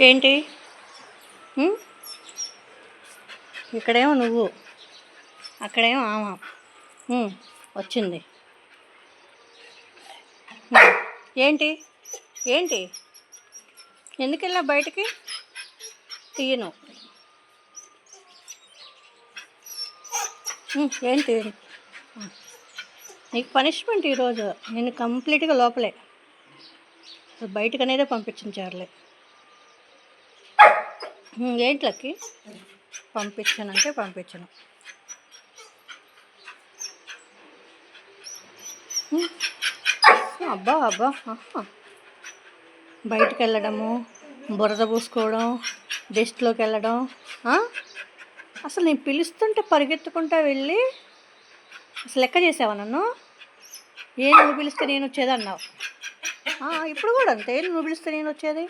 ఏంటి? ఇక్కడేమో నువ్వు. అక్కడేమో ఆమె. వచ్చింది. ఏంటి? ఏంటి? ఎందుకు వెళ్ళా బయటికి? తీయను. ఏంటి? నీకు పనిష్మెంట్ ఈరోజు. నేను కంప్లీట్గా లోపలే. బయటకు అనేదే పంపించారులే ఏంట్లకి? ఏంటి పంపించానంటే పంపించను. అబ్బా అబ్బా బయటకు వెళ్ళడము బురద పూసుకోవడం డెస్ట్లోకి వెళ్ళడం అసలు నేను పిలుస్తుంటే పరిగెత్తుకుంటా వెళ్ళి అసలు లెక్క చేసావా నన్ను? ఏ నువ్వు పిలిస్తే నేను వచ్చేది అన్నావు ఇప్పుడు కూడా అంతే. నువ్వు పిలిస్తే నేను వచ్చేది?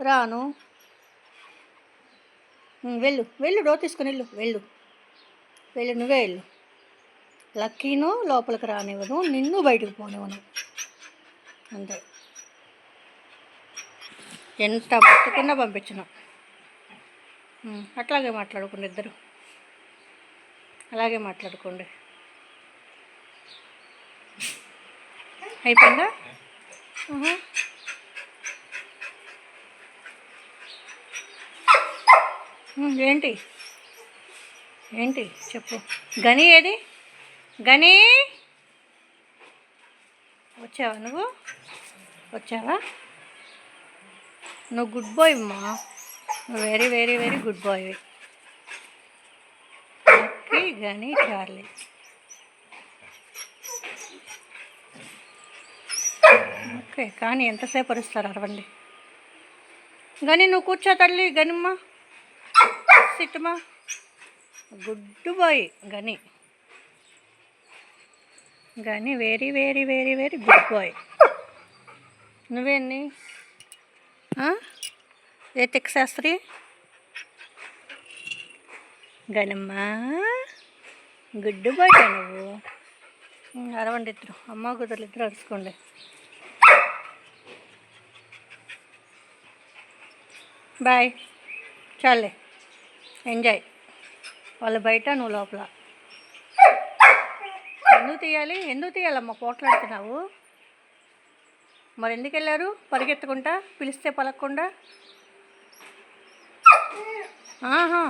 రాను. వెళ్ళు వెళ్ళు డోర్ తీసుకుని వెళ్ళు వెళ్ళు. వెళ్ళు నువ్వే వెళ్ళు. లక్కీను లోపలికి రానివ్వను నిన్ను బయటకు పోనివ్వను. అంతే. ఎంత పట్టుకున్నా పంపించను. అట్లాగే మాట్లాడుకోండి ఇద్దరు. అలాగే మాట్లాడుకోండి. అయిపోయిందా ఆహా. ఉం, ఏంటి? ఏంటి? చెప్పు. గని ఏది? గని? వచ్చావా నువ్వు? వచ్చావా? నువ్వు గుడ్ బాయ్ అమ్మా. నువ్వు very very very good boy Lucky Gani Charlie. Okay కానీ ఎంతసేపు అరుస్తారు అరవండి? గని నువ్వు కూర్చో తల్లి గనిమ్మా. సిట్టుమా good boy Gani. Gani very very very very good boy. నువ్వేంది? ఏ తిక్ శాస్త్రి? గనమ్మా. గుడ్ బాయ్ నువ్వు. అరవండి ఇద్దరు. అమ్మ కుదరలు ఇద్దరు అరుచుకోండి బాయ్. చాలే. ఎంజాయ్. వాళ్ళు బయట నువ్వు లోపల. ఎందుకు తీయాలి? ఎందుకు తీయాలమ్మా పోట్లాడుతున్నావు మరి ఎందుకు వెళ్ళారు? పరిగెత్తకుండా పిలిస్తే పలకకుండా? ఆహా.